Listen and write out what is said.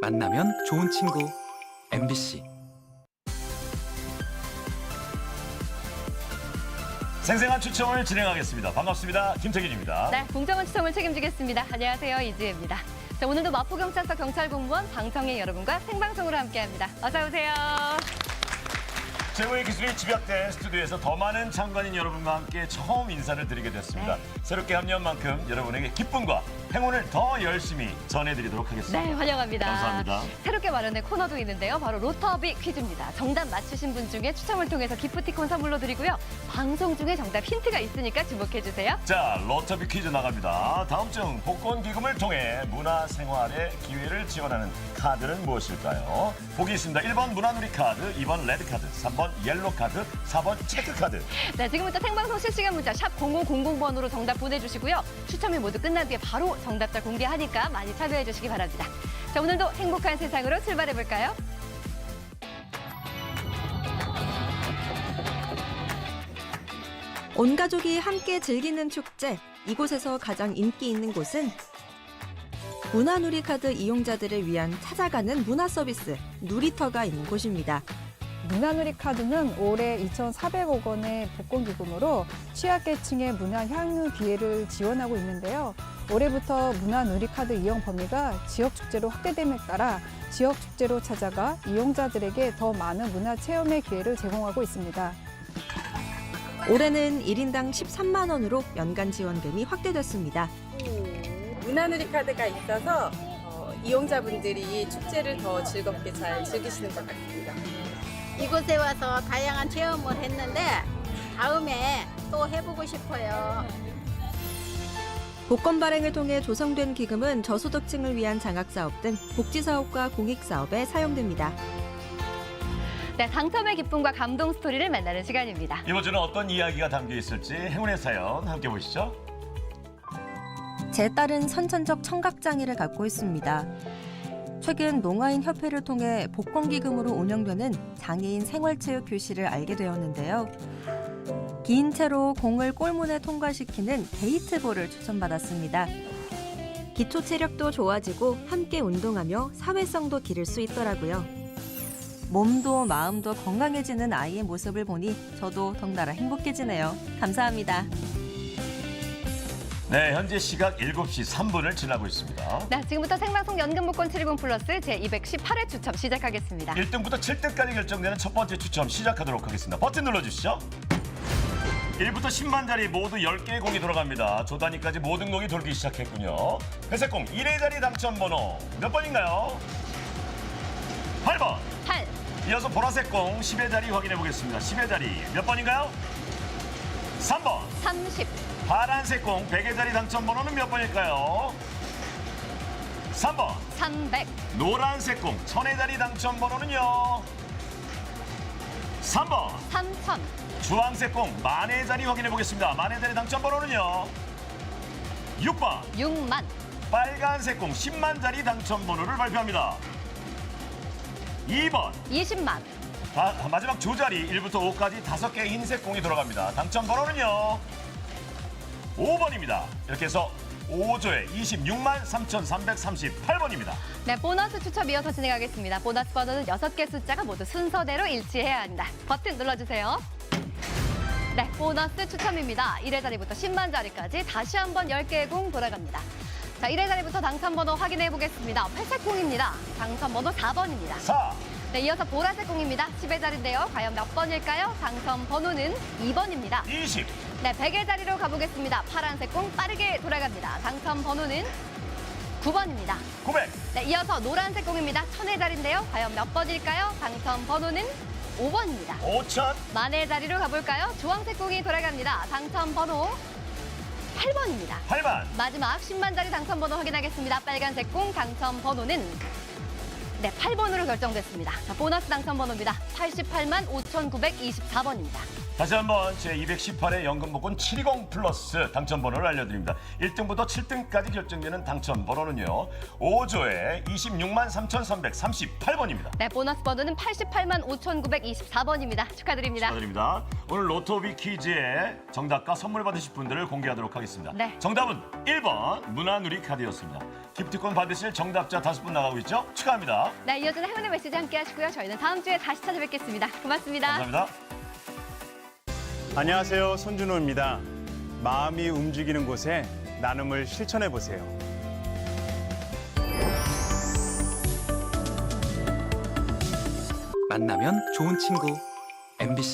만나면 좋은 친구 MBC 생생한 추첨을 진행하겠습니다. 반갑습니다. 김태균입니다. 네, 공정한 추첨을 책임지겠습니다. 안녕하세요, 이지혜입니다. 자, 오늘도 마포경찰서 경찰 공무원 방청객 여러분과 생방송으로 함께합니다. 어서 오세요. 최고의 기술이 집약된 스튜디오에서 더 많은 참관인 여러분과 함께 처음 인사를 드리게 됐습니다. 네. 새롭게 합류한 만큼 여러분에게 기쁨과 행운을 더 열심히 전해드리도록 하겠습니다. 네, 환영합니다. 감사합니다. 새롭게 마련된 코너도 있는데요. 바로 로터비 퀴즈입니다. 정답 맞추신 분 중에 추첨을 통해서 기프티콘 선물로 드리고요. 방송 중에 정답 힌트가 있으니까 주목해 주세요. 자, 로터비 퀴즈 나갑니다. 다음 중 복권 기금을 통해 문화 생활의 기회를 지원하는 카드는 무엇일까요? 보기 있습니다. 1번 문화누리 카드, 2번 레드 카드, 3번 옐로 카드, 4번 체크 카드. 네, 지금부터 생방송 실시간 문자 샵 0000번으로 정답 보내주시고요. 추첨이 모두 끝난 뒤에 바로 정답자 공개하니까 많이 참여해 주시기 바랍니다. 자, 오늘도 행복한 세상으로 출발해 볼까요? 온 가족이 함께 즐기는 축제. 이곳에서 가장 인기 있는 곳은 문화누리 카드 이용자들을 위한 찾아가는 문화 서비스 누리터가 있는 곳입니다. 문화누리 카드는 올해 2,400억 원의 복권 기금으로 취약계층의 문화 향유 기회를 지원하고 있는데요. 올해부터 문화누리 카드 이용 범위가 지역 축제로 확대됨에 따라 지역 축제로 찾아가 이용자들에게 더 많은 문화 체험의 기회를 제공하고 있습니다. 올해는 1인당 13만 원으로 연간 지원금이 확대됐습니다. 문화누리 카드가 있어서 어, 이용자분들이 축제를 더 즐겁게 잘 즐기시는 것 같습니다. 이곳에 와서 다양한 체험을 했는데 다음에 또 해보고 싶어요. 복권 발행을 통해 조성된 기금은 저소득층을 위한 장학사업 등 복지사업과 공익사업에 사용됩니다. 네, 당첨의 기쁨과 감동 스토리를 만나는 시간입니다. 이번 주는 어떤 이야기가 담겨 있을지 행운의 사연 함께 보시죠. 제 딸은 선천적 청각장애를 갖고 있습니다. 최근 농아인 협회를 통해 복권기금으로 운영되는 장애인 생활체육 교실을 알게 되었는데요. 긴 채로 공을 골문에 통과시키는 게이트볼을 추천받았습니다. 기초 체력도 좋아지고 함께 운동하며 사회성도 기를 수 있더라고요. 몸도 마음도 건강해지는 아이의 모습을 보니 저도 덩달아 행복해지네요. 감사합니다. 네, 현재 시각 7시 3분을 지나고 있습니다. 네, 지금부터 생방송 연금 복권 720 플러스 제218회 추첨 시작하겠습니다. 1등부터 7등까지 결정되는 첫 번째 추첨 시작하도록 하겠습니다. 버튼 눌러주시죠. 1부터 10만 자리 모두 10개의 공이 돌아갑니다. 조 단위까지 모든 공이 돌기 시작했군요. 회색 공 1회 자리 당첨 번호 몇 번인가요? 8번. 8, 이어서 보라색 공 10회 자리 확인해 보겠습니다. 10회 자리 몇 번인가요? 3번. 30, 파란색 공 100회 자리 당첨 번호는 몇 번일까요? 3번. 300, 노란색 공 천회 자리 당첨 번호는요. 3번. 3000, 주황색 공 만회 자리 확인해 보겠습니다. 만회 자리 당첨 번호는요. 6번. 6만, 빨간색 공 10만 자리 당첨 번호를 발표합니다. 2번. 20만, 마, 마지막 두 자리 1부터 5까지 다섯 개의 흰색 공이 돌아갑니다. 당첨 번호는요. 5번입니다. 이렇게 해서 5조에 26만 3,338번입니다. 네, 보너스 추첨 이어서 진행하겠습니다. 보너스 번호는 6개 숫자가 모두 순서대로 일치해야 합니다. 버튼 눌러주세요. 네, 보너스 추첨입니다. 1회 자리부터 10만 자리까지 다시 한번 10개의 공 돌아갑니다. 자, 1회 자리부터 당첨 번호 확인해 보겠습니다. 회색 공입니다. 당첨 번호 4번입니다. 4, 네, 이어서 보라색 공입니다. 10의 자리인데요. 과연 몇 번일까요? 당첨 번호는 2번입니다. 20, 네, 100의 자리로 가보겠습니다. 파란색 공 빠르게 돌아갑니다. 당첨 번호는 9번입니다. 900, 네, 이어서 노란색 공입니다. 천의 자리인데요. 과연 몇 번일까요? 당첨 번호는 5번입니다. 5천, 만의 자리로 가볼까요? 주황색 공이 돌아갑니다. 당첨 번호 8번입니다. 8만, 마지막 10만 자리 당첨 번호 확인하겠습니다. 빨간색 공 당첨 번호는 네, 8번으로 결정됐습니다. 자, 보너스 당첨 번호입니다. 88만 5,924번입니다. 다시 한번 제218회 연금복권 720 플러스 당첨번호를 알려드립니다. 1등부터 7등까지 결정되는 당첨번호는요. 5조에 26만 3,338번입니다. 네, 보너스 번호는 88만 5,924번입니다. 축하드립니다. 축하드립니다. 오늘 로토비 퀴즈의 정답과 선물 받으실 분들을 공개하도록 하겠습니다. 네. 정답은 1번 문화누리 카드였습니다. 기프티콘 받으실 정답자 다섯 분 나가고 있죠? 축하합니다. 네, 이어지는 행운의 메시지 함께 하시고요. 저희는 다음 주에 다시 찾아뵙겠습니다. 고맙습니다. 감사합니다. 안녕하세요. 손준호입니다. 마음이 움직이는 곳에 나눔을 실천해 보세요. 만나면 좋은 친구 MBC